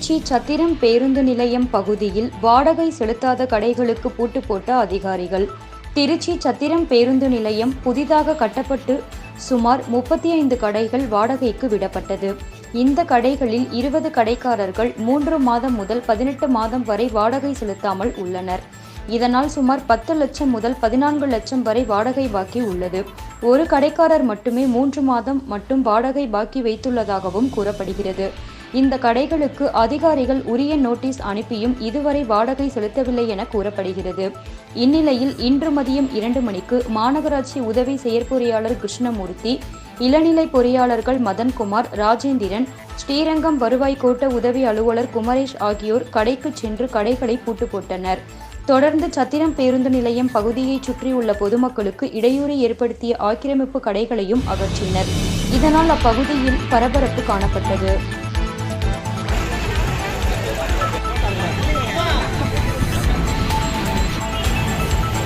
திருச்சி சத்திரம் பேருந்து நிலையம் பகுதியில் வாடகை செலுத்தாத கடைகளுக்கு பூட்டு போட்ட அதிகாரிகள். திருச்சி சத்திரம் பேருந்து நிலையம் புதிதாக கட்டப்பட்டு சுமார் முப்பத்தி ஐந்து கடைகள் வாடகைக்கு விடப்பட்டது. இந்த கடைகளில் இருபது கடைக்காரர்கள் மூன்று மாதம் முதல் பதினெட்டு மாதம் வரை வாடகை செலுத்தாமல் உள்ளனர். இதனால் சுமார் பத்து லட்சம் முதல் பதினான்கு லட்சம் வரை வாடகை பாக்கி உள்ளது. ஒரு கடைக்காரர் மட்டுமே மூன்று மாதம் மட்டும் வாடகை பாக்கி வைத்துள்ளதாகவும் கூறப்படுகிறது. இந்த கடைகளுக்கு அதிகாரிகள் உரிய நோட்டீஸ் அனுப்பியும் இதுவரை வாடகை செலுத்தவில்லை என கூறப்படுகிறது. இந்நிலையில் இன்று மதியம் இரண்டு மணிக்கு மாநகராட்சி உதவி செயற்பொறியாளர் கிருஷ்ணமூர்த்தி இளநிலை பொறியாளர்கள் மதன்குமார் ராஜேந்திரன் ஸ்ரீரங்கம் வருவாய் கோட்ட உதவி அலுவலர் குமரேஷ் ஆகியோர் கடைக்கு சென்று கடைகளை பூட்டு போட்டனர் தொடர்ந்து சத்திரம் பேருந்து நிலையம் பகுதியைச் சுற்றியுள்ள பொதுமக்களுக்கு இடையூறு ஏற்படுத்திய ஆக்கிரமிப்பு கடைகளையும் அகற்றினர். இதனால் அப்பகுதியில் பரபரப்பு காணப்பட்டது.